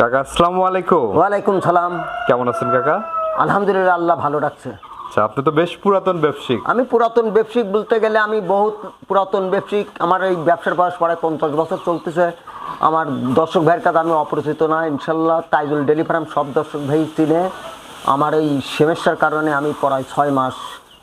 কাকা আসসালামু আলাইকুম। ওয়ালাইকুম সালাম। কেমন আছেন কাকা? আলহামদুলিল্লাহ আল্লাহ ভালো রাখছে। আচ্ছা আপনি তো বেশ পুরাতন ব্যবসায়িক। আমি পুরাতন ব্যবসায়িক বলতে গেলে আমি বহুত পুরাতন ব্যবসায়িক। আমার এই ব্যবসার বয়স প্রায় পঞ্চাশ বছর চলতেছে। আমার দর্শক ভাইয়ের কাছে আমি অপরিচিত না ইনশাল্লাহ। তাইজুল ডেলি ফার্ম সব দর্শক ভাই চিনে। আমার এই সমস্যার কারণে আমি প্রায় ছয় মাস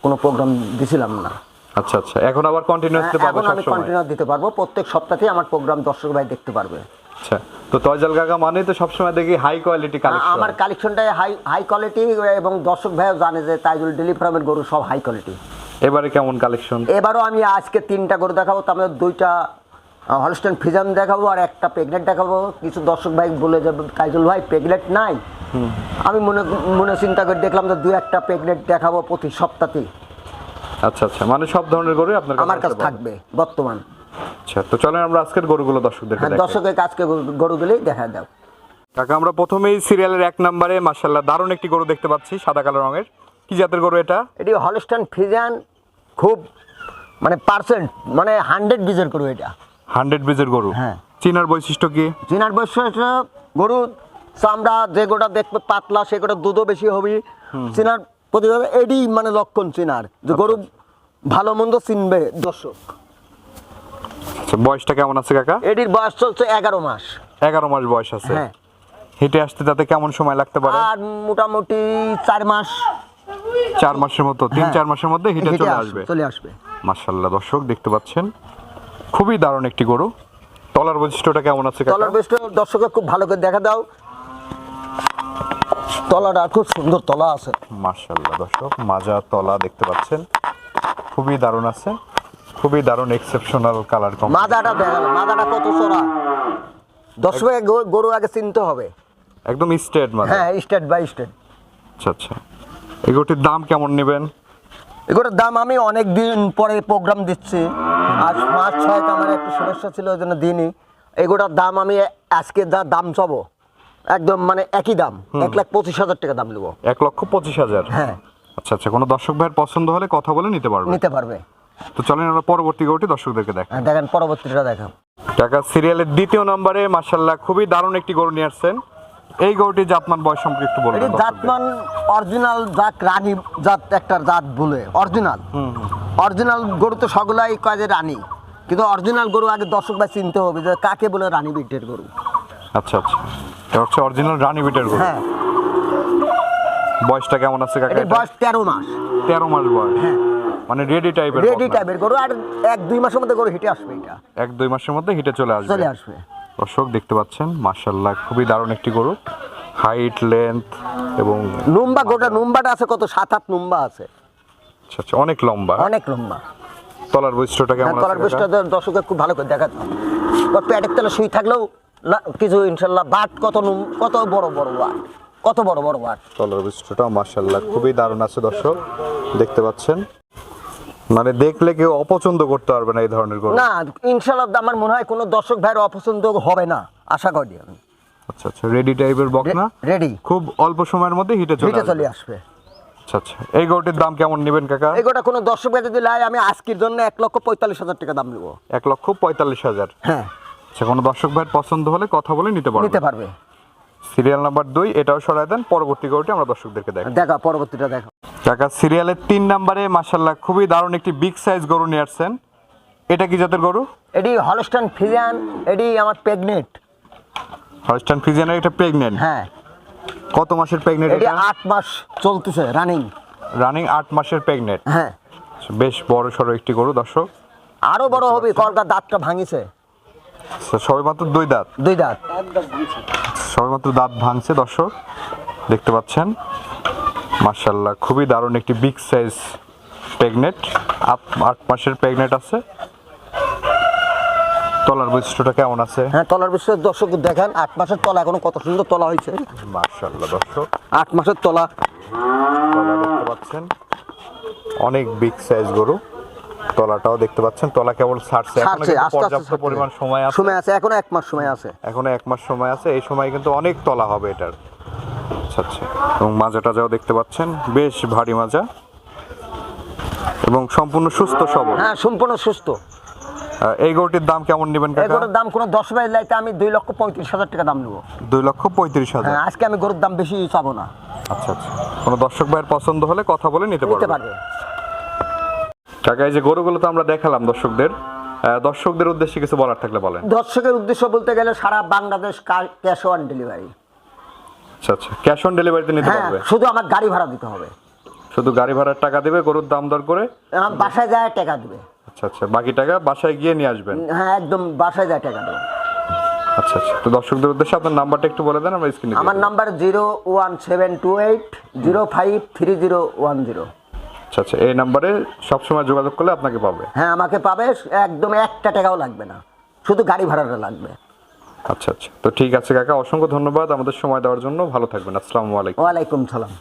কোনো প্রোগ্রাম দিছিলাম না। আচ্ছা আচ্ছা। এখন আবার কন্টিনিউসলি পাবো এখন আমি কন্টিনিউ দিতে পারব। প্রত্যেক সপ্তাহে আমার প্রোগ্রাম দর্শক ভাই দেখতে পারবে। আচ্ছা তো তয়জাল কাকা মানে তো সবসময় দেখি হাই কোয়ালিটি কালেকশন আমার কালেকশনটাই হাই হাই কোয়ালিটি এবং দর্শক ভাইও জানে যে তাইজুল ডেলি ফার্মের গরু সব হাই কোয়ালিটি এবারে কেমন কালেকশন এবারও আমি আজকে তিনটা গরু দেখাবো তার মধ্যে দুইটা হলস্টেন ফিজান দেখাবো আর একটা প্রেগনেন্ট দেখাবো। কিছু দর্শক ভাই বলে যাবে কাইজুল ভাই প্রেগনেন্ট নাই? আমি মনে মনে চিন্তা করে দেখলাম যে দু একটা প্রেগনেন্ট দেখাবো প্রতি সপ্তাহে আচ্ছা আচ্ছা মানে সব ধরনের গরু আপনার আমার কাছে থাকবে বর্তমান। আচ্ছা তো চলেন আমরা আজকের গরুগুলো হ্যাঁ দর্শকের কাজকে গরুগুলি দেখা দাও কাকা আমরা প্রথমেই সিরিয়ালের এক নম্বরে মাশাআল্লাহ দারুণ একটি গরু দেখতে পাচ্ছি সাদা কালো রঙের। কি জাতের গরু এটা? এটি হলস্টেন ফিজান খুব মানে পার্সেন্ট মানে হান্ড্রেড বিজের গরু এটা। হান্ড্রেড ব্রিজের গরু? হ্যাঁ। চিনার বৈশিষ্ট্য কি? চিনার বৈশ্য গরু চামড়া যে গোটা দেখবে পাতলা সে গোটা দুধও বেশি হবে। চিনার প্রতিভাবে এডি মানে লক্ষণ চিনার যে গরু ভালো মন্দ চিনবে দর্শক। আচ্ছা বয়সটা কেমন আছে কাকা? এডির বয়স চলছে এগারো মাস। এগারো মাস বয়স আছে। হ্যাঁ। হেঁটে আসতে তাতে কেমন সময় লাগতে পারে? আর মোটামুটি চার মাস। চার মাসের মতো তিন হ্যাঁ। চার মাসের মধ্যে হেঁটে চলে আসবে, চলে আসবে। মাশাল্লাহ দর্শক দেখতে পাচ্ছেন? খুবই দারুণ একটি গরু। তলার বৈশিষ্ট্যটা কেমন আছে তলার বেশ দর্শকের খুব ভালো করে দেখা দাও। তলাটা খুব সুন্দর তলা আছে। মাশাল্লাহ দর্শক মাজা তলা দেখতে পাচ্ছেন। খুবই দারুণ আছে। খুবই দারুণ এক্সেপশনাল কালার কম মাদাটা দেখা গেল মাদাটা কত চড়া। দর্শকের গরু- গরু আগে চিনতে হবে। একদম স্টেট মাজা হ্যাঁ স্টেট বাই স্টেট। আচ্ছা আচ্ছা। এই গরুটির দাম কেমন নেবেন? এগুলোর দাম আমি অনেক দিন পরে প্রোগ্রাম দিচ্ছি। আজ মাস ছয়েক আমার একটু সমস্যা ছিল ওই জন্য দিইনি। এগুলোর দাম আমি আজকে যা দাম চাবো। একদম মানে একই দাম। এক লাখ পঁচিশ হাজার টাকা দাম নেব। এক লক্ষ পঁচিশ হাজার? হ্যাঁ। আচ্ছা আচ্ছা। কোনো দর্শক ভাইয়ের পছন্দ হলে কথা বলে নিতে পারবেন নিতে পারবে। তো চলেন আমরা পরবর্তী গরুটি দর্শকদেরকে দেখ দেখেন পরবর্তীটা দেখাও। টাকা সিরিয়ালের দ্বিতীয় নম্বরে মাশাল্লাহ খুবই দারুণ একটি গরু নিয়ে আসছেন। এই গরুটি জাতমান বয়স সম্পর্কে একটু এটি বলবেন জাতমান অরিজিনাল জাত রানী জাত একটা জাত বলে অরিজিনাল। অরিজিনাল গরু তো সকলাই কাজে রানী কিন্তু অরিজিনাল গরু আগে দর্শক ভাই চিনতে হবে যে কাকে বলে রানী বিটের গরু। আচ্ছা আচ্ছা। এটা হচ্ছে অরিজিনাল রানী বিটের গরু। হ্যাঁ। বয়সটা কেমন আছে কাকা এটা? বয়স তেরো মাস। তেরো মাস বয়স। হ্যাঁ। মানে রেডি টাইপের রেডি টাইপের গরু আর এক দুই মাসের মধ্যে গরু হেঁটে আসবে এটা। এক দুই মাসের মধ্যে হিটে চলে আসবে। চলে আসবে। দর্শক দেখতে পাচ্ছেন মাশাল্লাহ খুবই দারুণ একটি গরু। হাইট লেন্থ এবং নুম্বা গোটা নুম্বাটা আছে কত? সাত আট নুম্বা আছে। আচ্ছা আচ্ছা অনেক লম্বা। অনেক লম্বা। তলার বৈশিষ্ট্যটা কেমন হ্যাঁ তলার কাকা? বৃষ্টি দর্শকে খুব ভালো করে দেখা ওর প্যাটের তলে শুই থাকলেও কিছু ইনশাল্লাহ বাট কত নুম কত বড় বড় বাট কত বড় বড় বাট তলার বৈশিষ্ট্যটা মাশাল্লাহ খুবই দারুণ আছে দর্শক দেখতে পাচ্ছেন। মানে দেখলে কেউ অপছন্দ করতে পারবে না এই ধরনের গরু না ইনশাল্লাহ আমার মনে হয় কোনো দর্শক ভাইয়ের অপছন্দ হবে না আশা করি আমি। আচ্ছা আচ্ছা রেডি টাইপের বকনা রেডি। খুব অল্প সময়ের মধ্যে হিটে চলে হিটে চলে আসবে। আচ্ছা আচ্ছা এই গরুটির দাম কেমন নেবেন কাকা? এগোটা কোনো দর্শক ভাই যদি লাই আমি আজকের জন্য এক লক্ষ পঁয়তাল্লিশ হাজার টাকা দাম নেব। এক লক্ষ পঁয়তাল্লিশ হাজার। হ্যাঁ। আচ্ছা কোনো দর্শক ভাইয়ের পছন্দ হলে কথা বলে নিতে পারবেন নিতে পারবে। সিরিয়াল নাম্বার দুই এটাও সরাই দেন পরবর্তী গরুটি আমরা দর্শকদেরকে দেখ দেখা পরবর্তীটা দেখো। কাকা সিরিয়ালের তিন নাম্বারে মাসাল্লাহ খুবই দারুণ একটি বিগ সাইজ গরু নিয়ে আসছেন। এটা কি জাতের গরু? এটি হলস্টান ফিজান এটি আমার প্রেগনেন্ট হলস্টান ফ্রিজিয়ানের এটা প্রেগনেন্ট হ্যাঁ। কত মাসের প্রেগনেন্ট এটি আট মাস চলতেছে রানিং রানিং আট মাসের প্রেগনেন্ট হ্যাঁ। বেশ বড় সড়ো একটি গরু দর্শক। আরও বড় হবে কলকার দাঁতটা ভাঙিছে। সবে মাত্র দুই দাঁত? দুই দাঁত। সবে মাত্র দাঁত ভাঙছে দর্শক। দেখতে পাচ্ছেন মার্শাল্লাহ খুবই দারুণ একটি বিগ সাইজ প্রেগনেন্ট আট মাসের প্রেগনেন্ট আছে। তলার বৈশিষ্ট্যটা কেমন আছে? হ্যাঁ তলার বিষয়ে দর্শক দেখেন আট মাসের তলা এখনও কত সুন্দর তলা হয়েছে। মার্শাল্লাহ দর্শক। আট মাসের তলা। দেখতে পাচ্ছেন অনেক বিগ সাইজ গরু। তলাটাও দেখতে পাচ্ছেন। তলা কেবল ছাড়ছে এখনও পর্যাপ্ত পরিমাণ সময় আছে। সময় আছে এখনও এক মাস সময় আছে। এখনও এক মাস সময় আছে। এই সময় কিন্তু অনেক তলা হবে এটার। আচ্ছা আচ্ছা। এবং মাজা টাজাও দেখতে পাচ্ছেন। বেশ ভারী মাজা। এবং সম্পূর্ণ সুস্থ সবল। হ্যাঁ সম্পূর্ণ সুস্থ। এই গরুটির দাম কেমন নেবেন কাকা? এগুলোর দাম কোনো দশ বাইশ লাইতে আমি দুই লক্ষ পঁয়ত্রিশ হাজার টাকা দাম নেব। দুই লক্ষ পঁয়ত্রিশ হাজার। হ্যাঁ আজকে আমি গরুর দাম বেশি চাবো না। আচ্ছা আচ্ছা। কোনো দর্শক ভাইয়ের পছন্দ হলে কথা বলে নিতে পারবে। কাকা এই যে গরুগুলো তো আমরা দেখালাম দর্শকদের। দর্শকদের উদ্দেশ্যে কিছু বলার থাকলে বলেন। দর্শকের উদ্দেশ্য বলতে গেলে সারা বাংলাদেশ ক্যাশ অন ডেলিভারি আচ্ছা আচ্ছা। ক্যাশ অন ডেলিভারিতে নিতে হ্যাঁ পারবে? শুধু আমার গাড়ি ভাড়া দিতে হবে। শুধু গাড়ি ভাড়ার টাকা দেবে গরুর দাম দর করে? বাসায় যায় টাকা দেবে। আচ্ছা আচ্ছা। বাকি টাকা বাসায় গিয়ে নিয়ে আসবেন? হ্যাঁ একদম বাসায় যায় টাকা দেবে। আচ্ছা আচ্ছা। তো দর্শকদের উদ্দেশ্যে আপনার নাম্বারটা একটু বলে দেন আমরা স্ক্রিনে আমার number zero one seven two eight zero five three zero one zero. আচ্ছা আচ্ছা এই নাম্বারে সবসময় যোগাযোগ করলে আপনাকে পাবে। হ্যাঁ আমাকে পাবে একদম একটা টাকাও লাগবে না। শুধু গাড়ি ভাড়াটা লাগবে। আচ্ছা আচ্ছা তো ঠিক আছে কাকা অসংখ্য ধন্যবাদ আমাদের সময় দেওয়ার জন্য। ভালো থাকবেন আসসালামু আলাইকুম। ওয়ালাইকুম সালাম।